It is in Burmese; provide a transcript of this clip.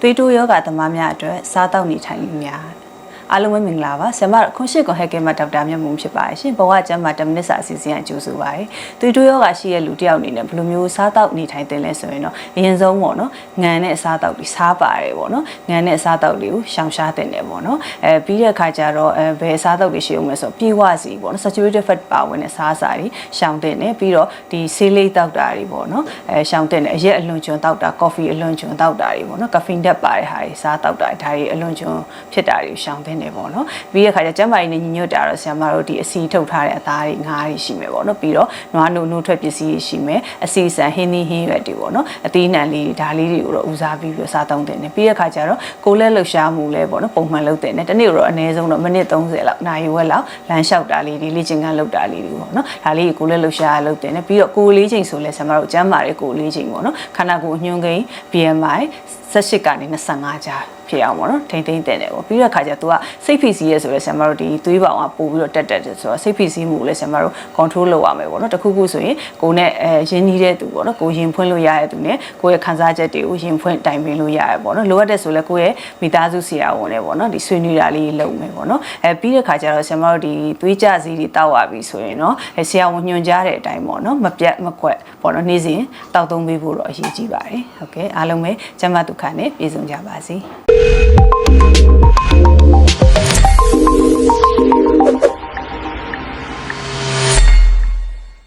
သွေးတိုးယောဂသမားများအတွက်စားတောက်နေထိုင်မှုများ အားလုံးပဲမင်္ဂလာပါဆရာမခွန်ရှိကွန်ဟက်ကဲမှာဒေါက်တာမြတ်မှုဖြစ်ပါတယ်ရှင်ဘဝကျမ်းမှာ10မိနစ်စာအစီအစဉ်အကျိုးဆိုပါတယ်သွေးတိုးယောဂရှိတဲ့လူတစ်ယောက်အနေနဲ့ဘယ်လိုမျိုးစားတောက်နေထိုင်တင်လဲဆိုရင်တော့အရင်ဆုံးပေါ့နော်ငံနဲ့အစားတောက်ပြီးစားပါတယ်ပေါ့နော်ငံနဲ့အစားတောက်လေးကိုရှောင်ရှားတင်တယ်ပေါ့နော်အဲပြီးတဲ့အခါကျတော့အဲဘယ်အစားတောက်တွေရှိအောင်လဲဆိုတော့ပြေဝစီပေါ့နော် saturated fat ပါဝင်တဲ့စားစာတွေရှောင်တင်တယ်ပြီးတော့ဒီဆေးလိပ်တောက်တာတွေပေါ့နော်အဲရှောင်တင်တယ်အရက်အလွန်ကျွံတောက်တာ coffee အလွန်ကျွံတောက်တာတွေပေါ့နော် caffeine ဓာတ်ပါတဲ့ဟာတွေစားတောက်တာဒါတွေအလွန်ကျွံဖြစ်တာတွေရှောင်တင်တယ်ပေါ့နော်ပြီးတဲ့အခါကျကျန်းမာရေးနဲ့ညီညွတ်တာတော့ဆရာမတို့ဒီအစီထုတ်ထားတဲ့အသားတွေငါးတွေရှိမယ်ပေါ့နော်ပြီးတော့နွားနို့နို့ထွက်ပစ္စည်းတွေရှိမယ်အစီဆန်ဟင်းသီးဟင်းရွက်တွေပေါ့နော်အသီးနှံလေးတွေဒါလေးတွေကိုတော့ဦးစားပြီးပြီးစားသုံးတင်တယ်ပြီးတဲ့အခါကျတော့ကိုယ်လက်လှူရှားမှုလဲပေါ့နော်ပုံမှန်လုပ်တင်တယ်တနေ့တော့အနည်းဆုံးတော့မိနစ်30လောက်နိုင်ရွက်လောက်လမ်းလျှောက်တာလေးဒီလေ့ကျင့်ခန်းလုပ်တာလေးတွေပေါ့နော်ဒါလေးကိုကိုယ်လက်လှူရှားလုပ်တင်တယ်ပြီးတော့ကိုယ်လေးချိန်ဆိုလဲဆရာမတို့ကျမ်းမာတဲ့ကိုယ်လေးချိန်ပေါ့နော်ခန္ဓာကိုယ်ညှိုးကိန်း BMI 18ကနေ25ကြား ဖြစ်အောင်ပေါ့နော်ထိမ့်သိမ့်တင်တယ်ပေါ့ပြီးတဲ့အခါကျ तू ကစိတ်ဖိစီးရဲဆိုလဲဆရာမတို့ဒီသွေးပေါင်ကပို့ပြီးတော့တက်တက်တယ်ဆိုတော့စိတ်ဖိစီးမှုကိုလည်းဆရာမတို့ control လုပ်ရမယ်ပေါ့နော်တခုခုဆိုရင်ကိုယ်နဲ့အဲရင်းနှီးတဲ့သူပေါ့နော်ကိုယ်ရင်ဖွင့်လို့ရတဲ့သူနဲ့ကိုယ့်ရဲ့ခံစားချက်တွေကိုရင်ဖွင့်တိုင်ပင်လို့ရရပေါ့နော်လိုအပ်တဲ့ဆိုလဲကိုယ့်ရဲ့မိသားစုဆရာဝန်နဲ့ပေါ့နော်ဒီဆွေးနွေးတာလေးလုပ်မယ်ပေါ့နော်အဲပြီးတဲ့အခါကျတော့ဆရာမတို့ဒီသွေးကြစည်းတွေတောက်ရပြီဆိုရင်တော့အဲဆရာဝန်ညွှန်ကြားတဲ့အတိုင်းပေါ့နော်မပြတ်မကွက်ပေါ့နော်နေ့စဉ်တောက်သုံးပေးဖို့တော့အရေးကြီးပါတယ်ဟုတ်ကဲ့အားလုံးပဲကျန်းမာဒုက္ခနဲ့ပြည့်စုံကြပါစေ Música